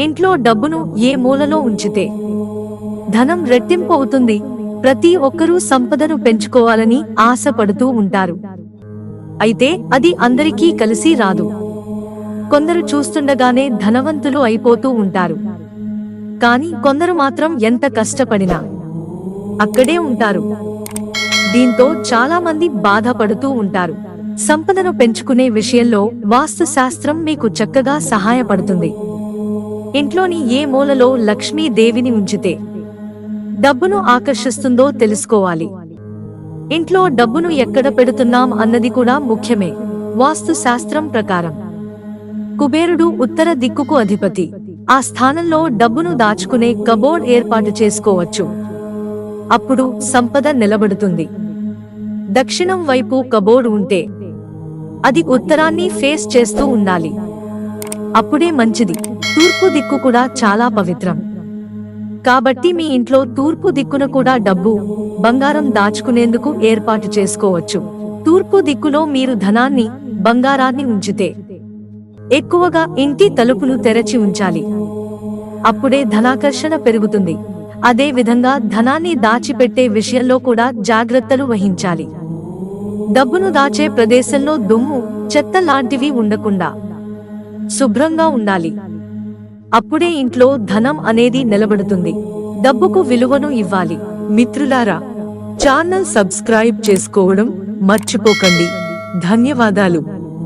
ఇంట్లో డబ్బును ఏ మూలలో ఉంచితే? ధనం రెట్టింపు అవుతుంది ప్రతి ఒక్కరూ సంపదను పెంచుకోవాలని ఆశపడుతూ ఉంటారు. అయితే అది అందరికీ కలిసి రాదు. కొందరు చూస్తుండగానే ధనవంతులు అయిపోతూ ఉంటారు. కానీ కొందరు మాత్రం ఎంత కష్టపడినా అక్కడే ఉంటారు. దీంతో చాలా మంది బాధపడుతూ ఉంటారు. సంపదను పెంచుకునే విషయంలో వాస్తు శాస్త్రం మీకు చక్కగా సహాయపడుతుంది. ఇంట్లోని ఏ మూలలో లక్ష్మీదేవిని ఉంచితే డబ్బును ఆకర్షిస్తుందో తెలుసుకోవాలి. ఇంట్లో డబ్బును ఎక్కడ పెడుతున్నాం అన్నది కూడా ముఖ్యమే. వాస్తు శాస్త్రం ప్రకారం. కుబేరుడు ఉత్తర దిక్కుకు అధిపతి. ఆ స్థానంలో డబ్బును దాచుకునే కబోర్డ్ ఏర్పాటు చేసుకోవచ్చు. అప్పుడు సంపద నిలబడుతుంది. దక్షిణం వైపు కబోర్డ్ ఉంటే అది ఉత్తరాన్ని ఫేస్ చేస్తూ ఉండాలి. అప్పుడే మంచిది. తూర్పు దిక్కు కూడా చాలా పవిత్రం. కాబట్టి మీ ఇంట్లో తూర్పు దిక్కున కూడా డబ్బు బంగారం దాచుకునేందుకు ఏర్పాటు చేసుకోవచ్చు. తూర్పు దిక్కులో మీరు ధనాన్ని బంగారాన్ని ఉంచితే ఎక్కువగా ఇంటి తలుపులు తెరచి ఉంచాలి. అప్పుడే ధనాకర్షణ పెరుగుతుంది. అదే విధంగా ధనాన్ని దాచిపెట్టే విషయంలో కూడా జాగ్రత్తలు వహించాలి. డబ్బును దాచే ప్రదేశంలో దుమ్ము చెత్త లాంటివి ఉండకుండా శుభ్రంగా ఉండాలి. అప్పుడే ఇంట్లో ధనం అనేది నిలబడుతుంది. డబ్బుకు విలువను ఇవ్వాలి. మిత్రులారా ఛానల్ సబ్స్క్రైబ్ చేసుకోవడం మర్చిపోకండి. ధన్యవాదాలు.